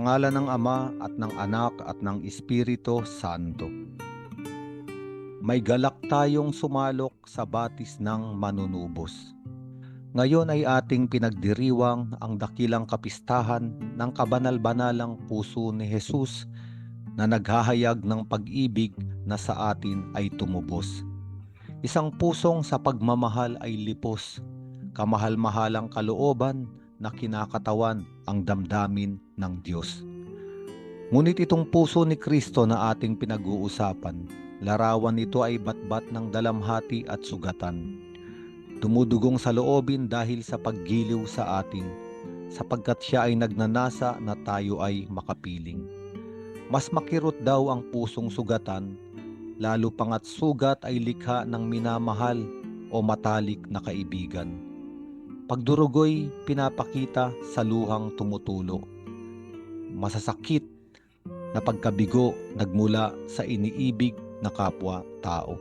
Sa ngala ng Ama at ng Anak at ng Espiritu Santo. May galak tayong sumalok sa batis ng manunubos. Ngayon ay ating pinagdiriwang ang dakilang kapistahan ng kabanal-banalang puso ni Jesus na naghahayag ng pag-ibig na sa atin ay tumubos. Isang pusong sa pagmamahal ay lipos, kamahal-mahalang kalooban na kinakatawan ang damdamin ng Diyos. Ngunit itong puso ni Kristo na ating pinag-uusapan, larawan nito ay batbat ng dalamhati at sugatan. Dumudugong sa loobin dahil sa paggiliw sa atin, sapagkat siya ay nagnanasa na tayo ay makapiling. Mas makirot daw ang pusong sugatan lalo pangat sugat ay likha ng minamahal o matalik na kaibigan. Pagdurugoy pinapakita sa luhang tumutulo. Masasakit na pagkabigo nagmula sa iniibig na kapwa tao.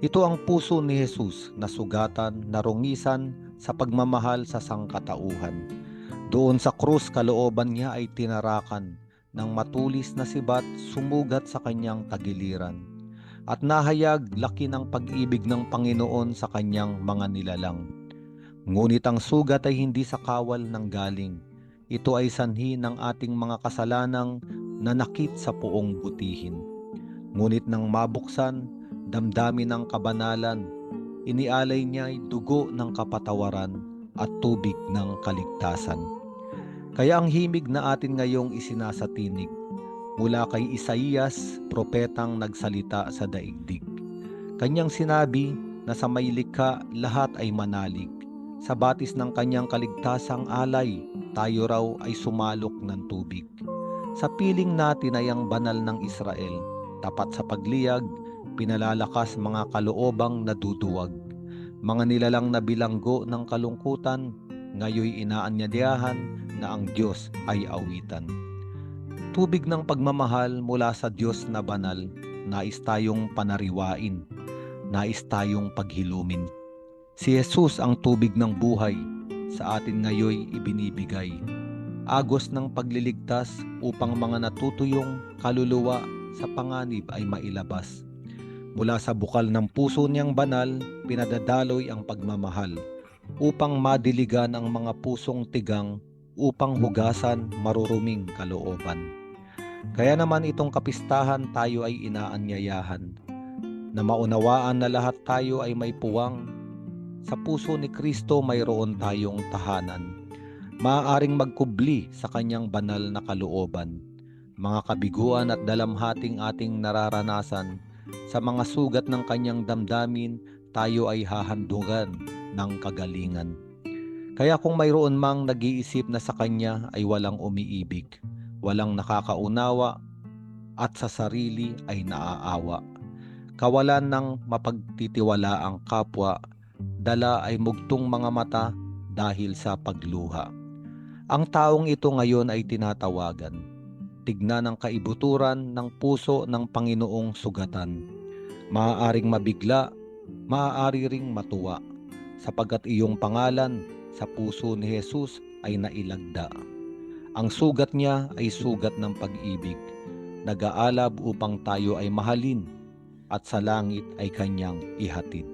Ito ang puso ni Jesus na sugatan, narungisan sa pagmamahal sa sangkatauhan. Doon sa krus kalooban niya ay tinarakan ng matulis na sibat sumugat sa kanyang tagiliran at nahayag laki ng pag-ibig ng Panginoon sa kanyang mga nilalang. Ngunit ang sugat ay hindi sa kawal ng galing. Ito ay sanhi ng ating mga kasalanang nanakit sa puong butihin. Ngunit nang mabuksan, damdamin ng kabanalan, inialay niya ay dugo ng kapatawaran at tubig ng kaligtasan. Kaya ang himig na atin ngayong isinasatinig mula kay Isaías, propetang nagsalita sa daigdig. Kanyang sinabi na sa may likha lahat ay manalig. Sa batis ng kanyang kaligtasang alay, tayo raw ay sumalok ng tubig. Sa piling natin ay ang banal ng Israel, tapat sa pagliyag, pinalalakas mga kaloobang naduduwag. Mga nilalang na bilanggo ng kalungkutan, ngayoy inaanyadiyahan na ang Diyos ay awitan. Tubig ng pagmamahal mula sa Diyos na banal, nais tayong panariwain, nais tayong paghilumin. Si Jesus ang tubig ng buhay, sa atin ngayoy ibinibigay. Agos ng pagliligtas upang mga natutuyong kaluluwa sa panganib ay mailabas. Mula sa bukal ng puso niyang banal, pinadadaloy ang pagmamahal upang madiligan ang mga pusong tigang upang hugasan maruruming kalooban. Kaya naman itong kapistahan tayo ay inaanyayahan na maunawaan na lahat tayo ay may puwang. Sa puso ni Kristo mayroon tayong tahanan. Maaaring magkubli sa kanyang banal na kalooban. Mga kabiguan at dalamhating ating nararanasan sa mga sugat ng kanyang damdamin tayo ay hahandugan ng kagalingan. Kaya kung mayroon mang nag-iisip na sa kanya ay walang umiibig, walang nakakaunawa, at sa sarili ay naaawa. Kawalan ng mapagtitiwala ang kapwa, dala ay mugtong mga mata dahil sa pagluha. Ang taong ito ngayon ay tinatawagan. Tignan ang kaibuturan ng puso ng Panginoong sugatan. Maaaring mabigla, maaari ring matuwa, sapagkat iyong pangalan sa puso ni Jesus ay nailagda. Ang sugat niya ay sugat ng pag-ibig, nag-aalab upang tayo ay mahalin at sa langit ay kanyang ihatid.